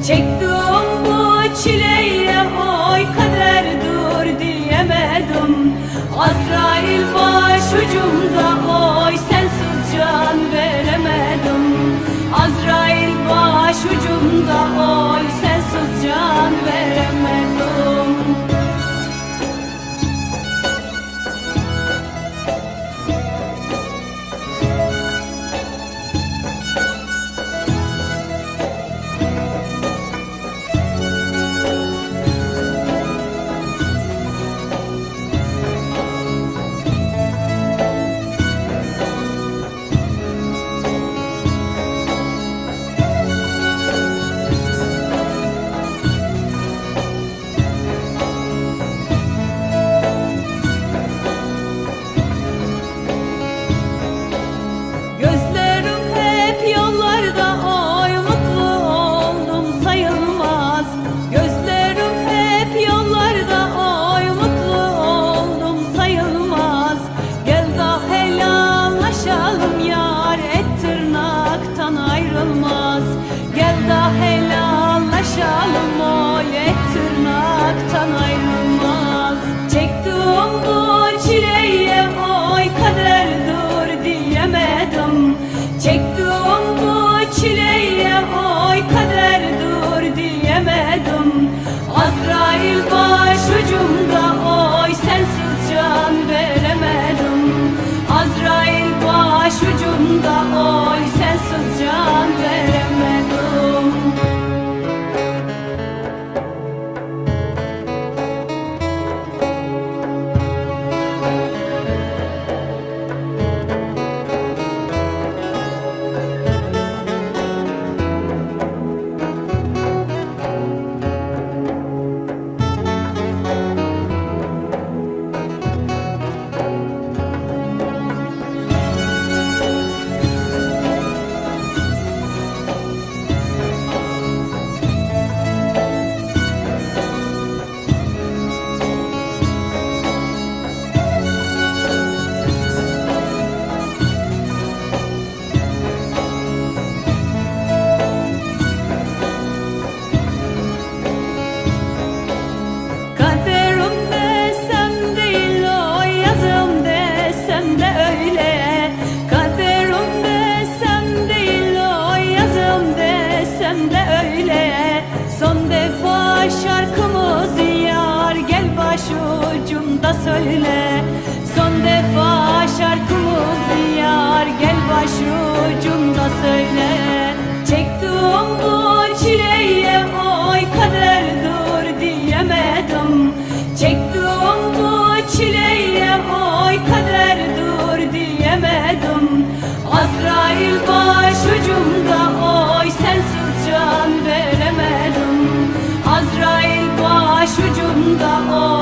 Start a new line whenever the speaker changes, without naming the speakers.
Take the avucumda söyle. Son defa şarkımız yar Gel başucumda söyle. Çektiğim bu çileye oy kader dur diyemedim. Çektiğim bu çileye oy kader dur diyemedim. Azrail başucumda oy sensiz can veremedim. Azrail başucumda oy